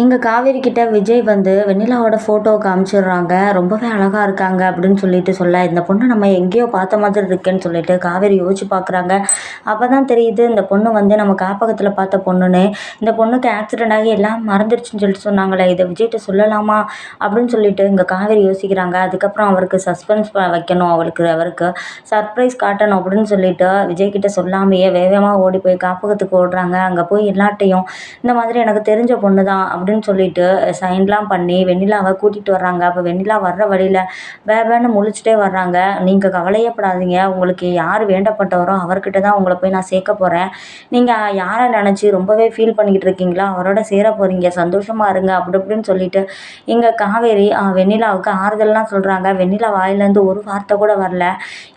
எங்க காவேரி கிட்ட விஜய் வந்து வெண்ணிலாவோட ஃபோட்டோ காமிச்சிடுறாங்க. ரொம்பவே அழகா இருக்காங்க அப்படின்னு சொல்லிட்டு சொல்ல இந்த பொண்ணு நம்ம எங்கேயோ பார்த்த மாதிரி இருக்கேன்னு சொல்லிட்டு காவேரி யோசிச்சு பார்க்குறாங்க. அப்போ தான் தெரியுது இந்த பொண்ணு வந்து நம்ம காப்பகத்தில் பார்த்த பொண்ணுன்னு. இந்த பொண்ணுக்கு ஆக்சிடென்ட் ஆகி எல்லாம் மறந்துடுச்சுன்னு சொல்லிட்டு சொன்னாங்களே இதை விஜய்கிட்ட சொல்லலாமா அப்படின்னு சொல்லிட்டு இங்கே காவேரி யோசிக்கிறாங்க. அதுக்கப்புறம் அவருக்கு சஸ்பென்ஸ் வைக்கணும் அவளுக்கு அவருக்கு சர்ப்ரைஸ் காட்டணும் அப்படின்னு சொல்லிட்டு விஜய் கிட்ட சொல்லாமையே வேகமாக ஓடி போய் காப்பகத்துக்கு ஓடுறாங்க. அங்கே போய் எல்லாட்டையும் இந்த மாதிரி எனக்கு தெரிஞ்ச பொண்ணு தான் அப்படின்னு சொல்லிட்டு சைன்லாம் பண்ணி வெண்ணிலாவை கூட்டிகிட்டு வர்றாங்க. அப்போ வெண்ணிலா வர்ற வழியில் வேவேன்னு முழிச்சிட்டே வர்றாங்க. நீங்கள் கவலையப்படாதீங்க. உங்களுக்கு யார் வேண்டப்பட்டவரோ அவர்கிட்ட தான் உங்களை போய் நான் சேர்க்க போகிறேன் நீங்கள் யாரை நினச்சி ரொம்பவே ஃபீல் பண்ணிக்கிட்டு இருக்கீங்களோ அவரோட சேர போகிறீங்க சந்தோஷமாக இருங்க அப்படி இப்படின்னு சொல்லிட்டு இங்கே காவேரி வெண்ணிலாவுக்கு ஆறுதல்லாம் சொல்கிறாங்க வெண்ணிலா வாயிலேருந்து ஒரு வார்த்தை கூட வரல.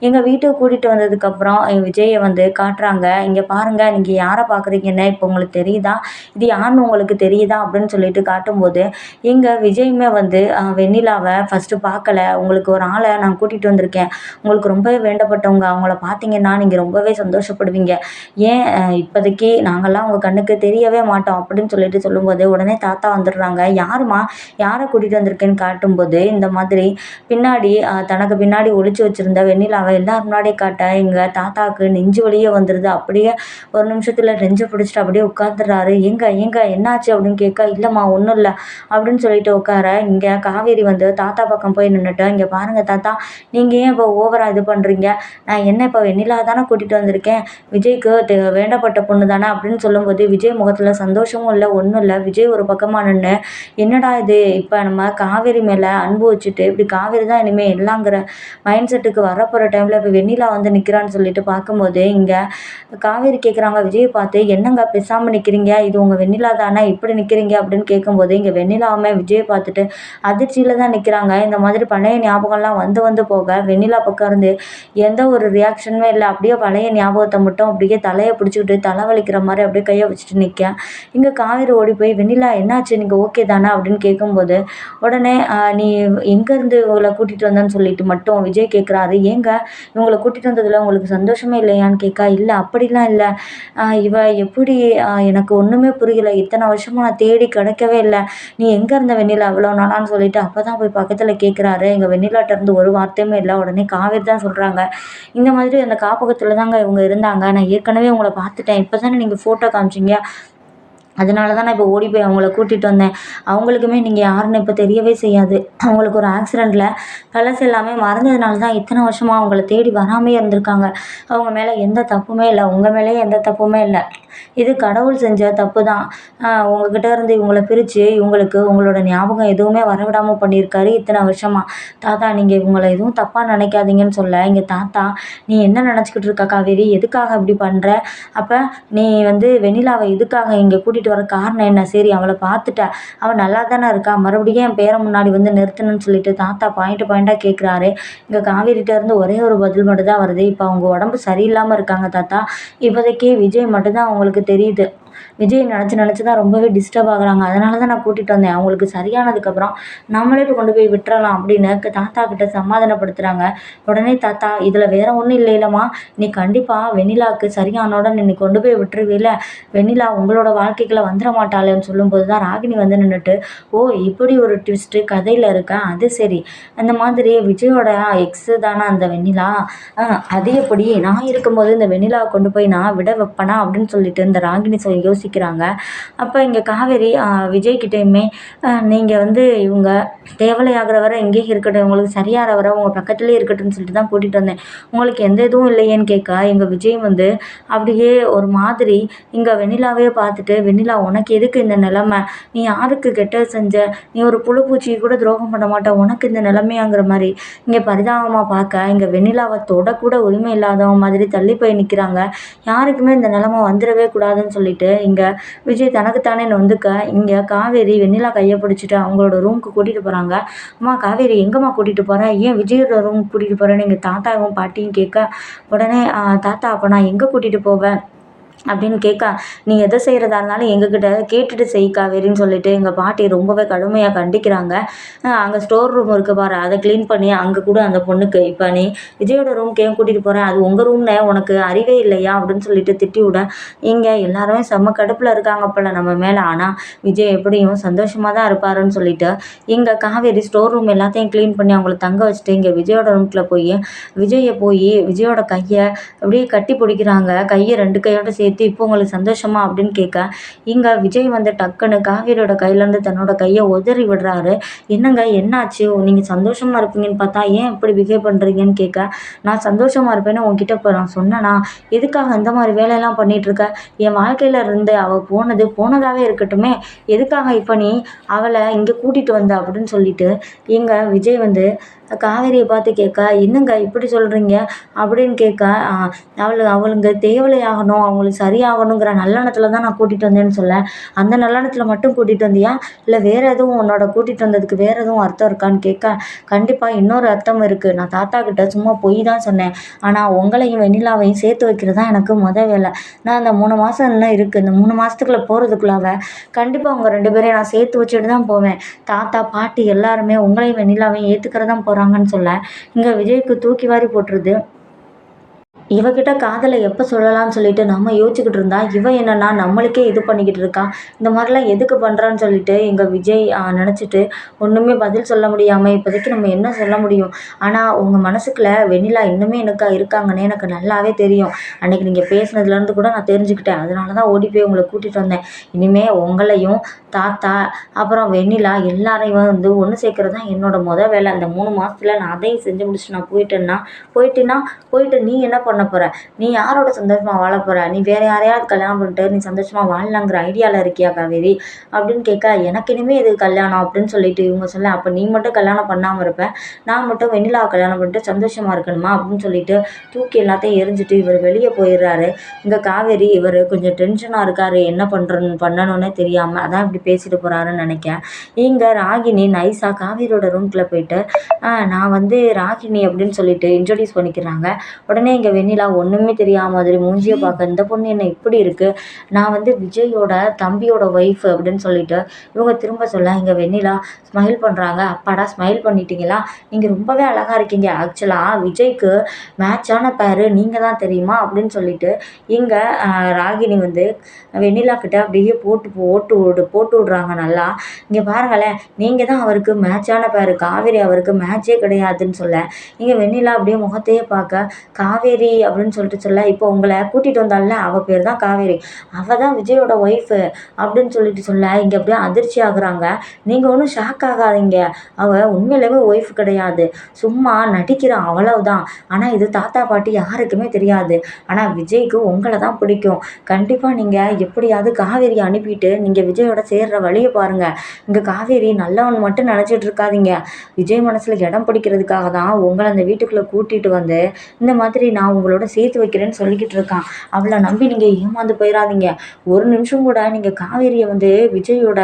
எங்கள் வீட்டுக்கு கூட்டிகிட்டு வந்ததுக்கப்புறம் விஜயை வந்து காட்டுறாங்க. இங்கே பாருங்கள் நீங்கள் யாரை பார்க்குறீங்கன்னு இப்போ உங்களுக்கு தெரியுதா? இது யாருன்னு உங்களுக்கு தெரியுதா? அப்படின்னு சொல்லிட்டு காட்டும்போது இங்கே விஜயுமே வந்து வெண்ணிலாவை ஃபஸ்ட்டு பார்க்கல உங்களுக்கு ஒரு ஆளை நான் கூட்டிகிட்டு வந்திருக்கேன். உங்களுக்கு ரொம்பவே வேண்டப்பட்டவங்க. அவங்கள பார்த்தீங்கன்னா நீங்கள் ரொம்பவே சந்தோஷப்படுவீங்க. ஏன் இப்போதைக்கு நாங்கள்லாம் உங்கள் கண்ணுக்கு தெரியவே மாட்டோம். அப்படின்னு சொல்லிட்டு சொல்லும்போது உடனே தாத்தா வந்துடுறாங்க. யாருமா யாரை கூட்டிகிட்டு வந்திருக்கேன்னு காட்டும்போது இந்த மாதிரி பின்னாடி தனக்கு பின்னாடி ஒழிச்சு வச்சுருந்த வெண்ணிலாவை எல்லாரும் முன்னாடி காட்ட எங்கள் தாத்தாவுக்கு நெஞ்சு வழியே வந்துடுது அப்படியே ஒரு நிமிஷத்தில் நெஞ்சு பிடிச்சிட்டு அப்படியே உட்காந்துடுறாரு எங்க எங்க? என்னாச்சு? அப்படின்னு கேட்க இல்லை இல்லைம்மா ஒன்றும் இல்லை. அப்படின்னு சொல்லிட்டு உட்கார இங்கே காவேரி வந்து தாத்தா பக்கம் போய் நின்றுட்டு இங்கே பாருங்கள் தாத்தா நீங்கள் ஏன் இப்போ ஓவராக இது பண்ணுறீங்க நான் என்ன இப்போ வெண்ணிலா தானே கூட்டிகிட்டு வந்திருக்கேன். விஜய்க்கு தே வேண்டப்பட்ட பொண்ணு தானே அப்படின்னு சொல்லும்போது விஜய் முகத்தில் சந்தோஷமும் இல்லை ஒன்றும் இல்லை. விஜய் ஒரு பக்கமாக நின்று என்னடா இது? இப்போ நம்ம காவேரி மேலே அன்பு வச்சுட்டு இப்படி காவேரி தான் இனிமேல் எல்லாங்கிற மைண்ட் செட்டுக்கு வரப்போகிற டைமில் இப்போ வெண்ணிலா வந்து நிற்கிறான்னு சொல்லிட்டு பார்க்கும்போது இங்கே காவேரி கேட்குறாங்க விஜய் பார்த்து என்னங்க பேசாமல் நிற்கிறீங்க இது உங்கள் வெண்ணிலா தானே இப்படி நிற்கிறீங்க அப்படின்னு அப்படின்னு கேட்கும்போது இங்கே வெண்ணிலாவுமே விஜயை பார்த்துட்டு அதிர்ச்சியில் தான் நிற்கிறாங்க இந்த மாதிரி பழைய ஞாபகம்லாம் வந்து வந்து போக வெண்ணிலா பக்கம் இருந்து எந்த ஒரு ரியாக்ஷனுமே இல்லை. அப்படியே பழைய ஞாபகத்தை மட்டும் அப்படியே தலையை பிடிச்சிக்கிட்டு தலை வலிக்கிற மாதிரி அப்படியே கையை வச்சுட்டு நிற்க இங்கே காவேரி ஓடி போய் வெண்ணிலா என்னாச்சு? நீங்கள் ஓகே தானே? அப்படின்னு கேட்கும்போது உடனே நீ எங்கேருந்து இவங்களை கூட்டிகிட்டு வந்தேன்னு சொல்லிட்டு மட்டும் விஜய் கேட்குறாரு ஏங்க இவங்களை கூட்டிகிட்டு வந்ததில் உங்களுக்கு சந்தோஷமே இல்லையான்னு கேட்கா இல்லை அப்படிலாம் இல்லை. இவ எப்படி எனக்கு ஒன்றுமே புரியல. இத்தனை வருஷமாக நான் தேடி கிடைக்கவே இல்லை. நீ எங்கே இருந்த வெண்ணிலா? அவ்வளோ நாளான்னு சொல்லிட்டு அப்போ தான் போய் பக்கத்தில் கேட்குறாரு எங்கள் வெண்ணிலாட்டேருந்து ஒரு வார்த்தையுமே இல்லை. உடனே காவேரி தான் சொல்கிறாங்க இந்த மாதிரி அந்த காப்பகத்தில் தாங்க இவங்க இருந்தாங்க. நான் ஏற்கனவே உங்களை பார்த்துட்டேன். இப்போ தானே நீங்கள் ஃபோட்டோ காமிச்சிங்க. அதனால தான் நான் இப்போ ஓடி போய் அவங்கள கூட்டிகிட்டு வந்தேன். அவங்களுக்குமே நீங்கள் யாருன்னு இப்போ தெரியவே செய்யாது. அவங்களுக்கு ஒரு ஆக்சிடெண்ட்டில் பழசு எல்லாமே மறந்ததுனால தான் இத்தனை வருஷமாக அவங்கள தேடி வராமையே இருந்திருக்காங்க. அவங்க மேலே எந்த தப்புமே இல்லை. உங்கள் மேலேயே எந்த தப்புமே இல்லை. இது கடவுள் செஞ்ச தப்பு தான் உங்ககிட்ட இருந்து இவங்கள பிரித்து இவங்களுக்கு உங்களோட ஞாபகம் எதுவுமே வரவிடாமல் பண்ணியிருக்காரு இத்தனை வருஷமாக தாத்தா நீங்கள் இவங்களை எதுவும் தப்பாக நினைக்காதீங்கன்னு சொல்ல. இங்கே தாத்தா நீ என்ன நினச்சிக்கிட்டு இருக்க காவேரி? எதுக்காக இப்படி பண்ணுற அப்போ நீ வந்து வெண்ணிலாவை எதுக்காக இங்கே கூட்டிகிட்டு வர காரணம் என்ன? சரி அவளை பார்த்துட்ட. அவள் நல்லா தானே இருக்கா. மறுபடியும் என் பேரை முன்னாடி வந்து நிறுத்தணும்னு சொல்லிட்டு தாத்தா பாயிண்ட் பாயிண்ட்டாக கேட்குறாரு இங்கே காவேரிட்ட இருந்து ஒரே ஒரு பதில் மட்டும் தான் வருது. இப்போ அவங்க உடம்பு சரியில்லாமல் இருக்காங்க தாத்தா. இப்போதைக்கு விஜய் மட்டும்தான் அவங்க அவங்களுக்கு தெரியுது. விஜய் நினச்சி நினச்சி தான் ரொம்பவே டிஸ்டர்ப் ஆகுறாங்க. அதனால தான் நான் கூட்டிகிட்டு வந்தேன். அவங்களுக்கு சரியானதுக்கப்புறம் நம்மளே இப்போ கொண்டு போய் விட்டுறலாம் அப்படின்னு தாத்தா கிட்ட சமாதானப்படுத்துகிறாங்க உடனே தாத்தா இதில் வேற ஒன்றும் இல்லைல்லம்மா நீ கண்டிப்பாக வெண்ணிலாவுக்கு சரியானோட நீ கொண்டு போய் விட்டுருவில்ல. வெண்ணிலா உங்களோட வாழ்க்கைக்குள்ள வந்துட மாட்டாளேன்னு சொல்லும்போது தான் ராகினி வந்து நின்றுட்டு ஓ இப்படி ஒரு ட்விஸ்ட்டு கதையில் இருக்கேன் அது சரி. அந்த மாதிரி விஜயோட எக்ஸு தானே அந்த வெண்ணிலா? அது எப்படி? நான் இருக்கும்போது இந்த வெண்ணிலாவை கொண்டு போய் நான் விட வைப்பேனா? அப்படின்னு சொல்லிட்டு இந்த ராகினி சொல்லி யோசிக்கிறாங்க. அப்போ இங்கே காவேரி விஜய்கிட்டையுமே நீங்கள் வந்து இவங்க தேவலையாகிற வரை இங்கேயே இருக்கட்டும் உங்களுக்கு சரியாகிற வரை உங்கள் பக்கத்துலேயே இருக்கட்டும்னு சொல்லிட்டு தான் கூட்டிகிட்டு வந்தேன். உங்களுக்கு எந்த இதுவும் இல்லையேன்னு கேட்க எங்கள் விஜய் வந்து அப்படியே ஒரு மாதிரி இங்கே வெண்ணிலாவே பார்த்துட்டு வெண்ணிலா உனக்கு எதுக்கு இந்த நிலமை? நீ யாருக்கு கெட்டது செஞ்ச? நீ ஒரு புழுப்பூச்சியை கூட துரோகம் பண்ண மாட்ட. உனக்கு இந்த நிலமையாங்கிற மாதிரி. இங்கே பரிதாபமாக பார்க்க இங்கே வெண்ணிலாவை தொடக்கூட உரிமை இல்லாதவங்க மாதிரி தள்ளி போய் நிற்கிறாங்க யாருக்குமே இந்த நிலமை வந்துடவே கூடாதுன்னு சொல்லிட்டு இங்கே விஜய் தனக்குத்தானே நொந்துக்க? இங்கே காவேரி வெண்ணிலா கையை பிடிச்சிட்டு அவங்களோட ரூமுக்கு கூட்டிகிட்டு போகிறாங்க அம்மா காவேரி எங்கேம்மா கூட்டிகிட்டு போகிறேன் ஏன் விஜயோட ரூமுக்கு கூட்டிகிட்டு போகிறேன்னு எங்கள் தாத்தாவும் பாட்டியும் கேட்க உடனே தாத்தா அப்போ நான் எங்கே கூட்டிகிட்டு போவேன்? அப்படின்னு கேட்கா நீ எதை செய்கிறதா இருந்தாலும் எங்ககிட்ட கேட்டுட்டு செய் காவேரின்னு சொல்லிட்டு எங்கள் பாட்டி ரொம்பவே கடுமையாக கண்டிக்கிறாங்க. அங்கே ஸ்டோர் ரூம் இருக்குது பாரு அதை க்ளீன் பண்ணி அங்கே கூட அந்த பொண்ணுக்கு இப்போ நீ விஜயோட ரூம்க்கு ஏன் கூட்டிகிட்டு போகிறேன் அது உங்கள் ரூம்னு உனக்கு அறிவே இல்லையா? அப்படின்னு சொல்லிட்டு திட்டி விட இங்கே எல்லாருமே செம்ம கடுப்பில் இருக்காங்க போல நம்ம மேலே. ஆனால் விஜய் எப்படியும் சந்தோஷமாக தான் இருப்பாருன்னு சொல்லிட்டு இங்கே காவேரி ஸ்டோர் ரூம் எல்லாத்தையும் க்ளீன் பண்ணி அவங்கள தங்க வச்சுட்டு இங்கே விஜயோட ரூம்குள்ளே போய் விஜயை போய் விஜயோட கையை அப்படியே கட்டி பிடிக்கிறாங்க. கையை ரெண்டு கையோட சேர்த்து சேர்த்து இப்போ உங்களுக்கு சந்தோஷமா? அப்படின்னு கேட்க இங்கே விஜய் வந்து டக்குன்னு காவேரியோட கையிலேருந்து தன்னோட கையை உதறி விடுறாரு. என்னங்க என்னாச்சு? நீங்கள் சந்தோஷமாக இருப்பீங்கன்னு பார்த்தா ஏன் இப்படி பிஹேவ் பண்ணுறீங்கன்னு கேட்க நான் சந்தோஷமாக இருப்பேன்னு உங்ககிட்ட இப்போ நான் சொன்னேனா? எதுக்காக இந்த மாதிரி வேலையெல்லாம் பண்ணிகிட்ருக்க என் வாழ்க்கையில் இருந்து அவள் போனது போனதாகவே இருக்கட்டுமே. எதுக்காக இப்போ நீ அவளை இங்கே கூட்டிகிட்டு வந்த? அப்படின்னு சொல்லிட்டு இங்கே விஜய் வந்து காவேரியை பார்த்து கேட்க என்னங்க இப்படி சொல்கிறீங்க அப்படின்னு கேட்க அவளு அவளுங்க தேவலையாகணும் அவங்களுக்கு சரியாகணுங்கிற நல்லெண்ணத்தில் தான் நான் கூட்டிகிட்டு வந்தேன்னு சொல்ல. அந்த நல்லெண்ணத்தில் மட்டும் கூட்டிகிட்டு வந்தியா? இல்லை வேறு எதுவும் உன்னோட கூட்டிகிட்டு வந்ததுக்கு வேறு எதுவும் அர்த்தம் இருக்கான்னு கேட்க கண்டிப்பாக இன்னொரு அர்த்தம் இருக்குது நான் தாத்தா கிட்ட சும்மா பொய் தான் சொன்னேன். ஆனால் உங்களையும் வெண்ணிலாவையும் சேர்த்து வைக்கிறது தான் எனக்கு முத வேலை. நான் அந்த மூணு மாதம் இன்னும் இருக்குது இந்த மூணு மாதத்துக்குள்ளே போகிறதுக்குள்ளாவ கண்டிப்பாக அவங்க ரெண்டு பேரையும் நான் சேர்த்து வச்சுட்டு தான் போவேன். தாத்தா பாட்டி எல்லாருமே உங்களையும் வெண்ணிலாவையும் ஏற்றுக்கிறதான் போகிறாங்கன்னு சொல்ல. இங்கே விஜய்க்கு தூக்கி வாரி போட்டுருது. இவகிட்ட காதலை எப்போ சொல்லலாம்னு சொல்லிட்டு நம்ம யோசிச்சுக்கிட்டு இருந்தா இவ என்னன்னா நம்மளுக்கே இது பண்ணிக்கிட்டு இருக்கா. இந்த மாதிரிலாம் எதுக்கு பண்ணுறான்னு சொல்லிட்டு எங்கள் விஜய் நினச்சிட்டு ஒன்றுமே பதில் சொல்ல முடியாமல் இப்போதைக்கு நம்ம என்ன சொல்ல முடியும்? ஆனால் உங்கள் மனசுக்குள்ள வெண்ணிலா இன்னுமே எனக்கு இருக்காங்கன்னு எனக்கு நல்லாவே தெரியும். அன்றைக்கி நீங்கள் பேசுனதுலேருந்து கூட நான் தெரிஞ்சுக்கிட்டேன். அதனால தான் ஓடி போய் உங்களை கூட்டிகிட்டு வந்தேன். இனிமேல் உங்களையும் தாத்தா அப்புறம் வெண்ணிலா எல்லாரையும் வந்து ஒன்று சேர்க்குறது தான் என்னோட மொதல் வேலை. அந்த மூணு மாதத்துல நான் அதையும் செஞ்சு முடிச்சுட்டு நான் போயிட்டேன்னா போயிட்டேன்னா போயிட்டு நீ என்ன பண்ண பண்ண போகிற நீ யாரோட சந்தோஷமாக வாழ போகிற நீ வேறு யாரையாவது கல்யாணம் பண்ணிட்டு நீ சந்தோஷமாக வாழலாங்கிற ஐடியாவில் இருக்கியா காவேரி? அப்படின்னு கேட்க எனக்கு இனிமேல் இது கல்யாணம்? அப்படின்னு சொல்லிட்டு இவங்க சொல்ல அப்போ நீ மட்டும் கல்யாணம் பண்ணாமல் இருப்ப. நான் மட்டும் வெண்ணிலாவை கல்யாணம் பண்ணிட்டு சந்தோஷமாக இருக்கணுமா? அப்படின்னு சொல்லிட்டு தூக்கி எல்லாத்தையும் எரிஞ்சுட்டு இவர் வெளியே போயிடுறாரு. இங்கே காவேரி இவர் கொஞ்சம் டென்ஷனாக இருக்கார். என்ன பண்ணுறன்னு பண்ணணும்னே தெரியாமல் அதான் இப்படி பேசிட்டு போகிறாருன்னு நினைக்கேன் இங்கே ராகினி நைஸாக காவேரியோட ரூம்குள்ளே போயிட்டு நான் வந்து ராகினி அப்படின்னு சொல்லிட்டு இன்ட்ரடியூஸ் பண்ணிக்கிறாங்க. உடனே இங்கே வெண்ணிலா ஒன்றுமே தெரியாத மாதிரி மூஞ்சியை பார்க்க இந்த பொண்ணு என்ன இப்படி இருக்குது நான் வந்து விஜயோட தம்பியோட ஒய்ஃப் அப்படின்னு சொல்லிட்டு இவங்க திரும்ப சொல்ல இங்கே வெண்ணிலா ஸ்மைல் பண்ணுறாங்க அப்பாடா ஸ்மைல் பண்ணிட்டீங்களா? நீங்கள் ரொம்பவே அழகாக இருக்கீங்க. ஆக்சுவலாக விஜய்க்கு மேட்சான பேர் நீங்கள் தான் தெரியுமா? அப்படின்னு சொல்லிட்டு இங்கே ராகினி வந்து வெண்ணிலா கிட்ட அப்படியே போட்டு போட்டு விடு போட்டு விட்றாங்க நல்லா. இங்கே பாருங்களேன் நீங்கள் தான் அவருக்கு மேட்சான பேர் காவேரி அவருக்கு மேட்சே கிடையாதுன்னு சொல்ல. இங்கே வெண்ணிலா அப்படியே முகத்தையே பார்க்க காவேரி அப்படின்னு சொல்லிட்டு சொல்ல இப்போ உங்களை கூட்டிகிட்டு வந்தால அவள் பேர் தான் காவேரி. அவள் தான் விஜயோட ஒய்ஃபு அப்படின்னு சொல்லிட்டு சொல்ல இங்கே அப்படியே அதிர்ச்சி ஆகுறாங்க. நீங்கள் ஒன்றும் ஷாக் ஆகாதீங்க. அவள் உண்மையிலேயே ஒய்ஃப் கிடையாது. சும்மா நடிக்கிறான் அவ்வளவுதான். ஆனால் இது தாத்தா பாட்டி யாருக்குமே தெரியாது. ஆனால் விஜய்க்கு உங்களை தான் பிடிக்கும். கண்டிப்பாக நீங்கள் எப்படியாவது காவேரி அனுப்பிட்டு நீங்கள் விஜயோட சேர்ற வழியை பாருங்கள் இங்கே காவேரி நல்லவன் மட்டும் நினச்சிட்டு இருக்காதீங்க. விஜய் மனசில் இடம் பிடிக்கிறதுக்காக தான் உங்களை அந்த வீட்டுக்குள்ளே கூட்டிகிட்டு வந்து இந்த மாதிரி நான் உங்களோட சேர்த்து வைக்கிறேன்னு சொல்லிக்கிட்டு இருக்கான். அவளை நம்பி நீங்கள் ஏமாந்து போயிடாதீங்க ஒரு நிமிஷம் கூட நீங்கள் காவேரியை வந்து விஜயோட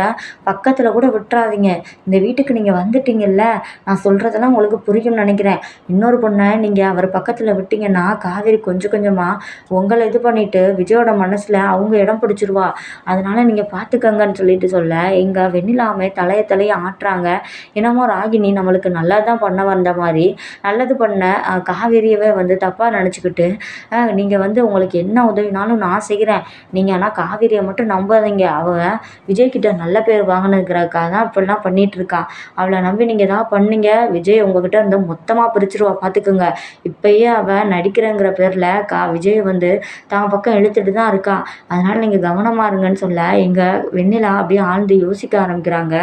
பக்கத்தில் கூட விட்டுறாதீங்க. இந்த வீட்டுக்கு நீங்கள் வந்துட்டீங்கல்ல? நான் சொல்கிறதெல்லாம் உங்களுக்கு புரியும்னு நினைக்கிறேன். இன்னொரு பொண்ணை நீங்கள் அவர் பக்கத்தில் விட்டீங்கன்னா காவேரி கொஞ்சம் கொஞ்சமாக உங்களை இது பண்ணிவிட்டு விஜயோட மனசில் அவங்க இடம் பிடிச்சிருவா. அதனால் நீங்கள் பார்த்துக்கங்கன்னு சொல்லிட்டு சொல்ல இங்கே வெண்ணிலாமே தலையை தலையை ஆட்டுறாங்க. என்னமோ ராகினி நம்மளுக்கு நல்லா தான் பண்ண வந்த மாதிரி. நல்லது பண்ண காவேரியவே வந்து தப்பாக நினச்சிக்கிட்டு நீங்கள் வந்து உங்களுக்கு என்ன உதவினாலும் நான் செய்கிறேன். நீங்கள் ஆனால் காவேரியை மட்டும் நம்பாதீங்க. அவள் விஜய்கிட்ட நல்ல பேர் வாங்கினதுக்காக தான் இப்படிலாம் பண்ணிகிட்ருக்கா அவளை நம்பி நீங்கள் எதாவது பண்ணீங்க. விஜய் உங்ககிட்ட இருந்து மொத்தமாக பிரிச்சிருவா. பார்த்துக்குங்க இப்போயே அவள் நடிக்கிறேங்கிற பேரில் கா விஜய் வந்து தான் பக்கம் இழுத்துட்டு தான் இருக்கா. அதனால் நீங்கள் கவனமாக இருங்கன்னு சொல்ல எங்கள் வெண்ணிலா அப்படியே ஆழ்ந்து யோசிக்க ஆரம்பிக்கிறாங்க.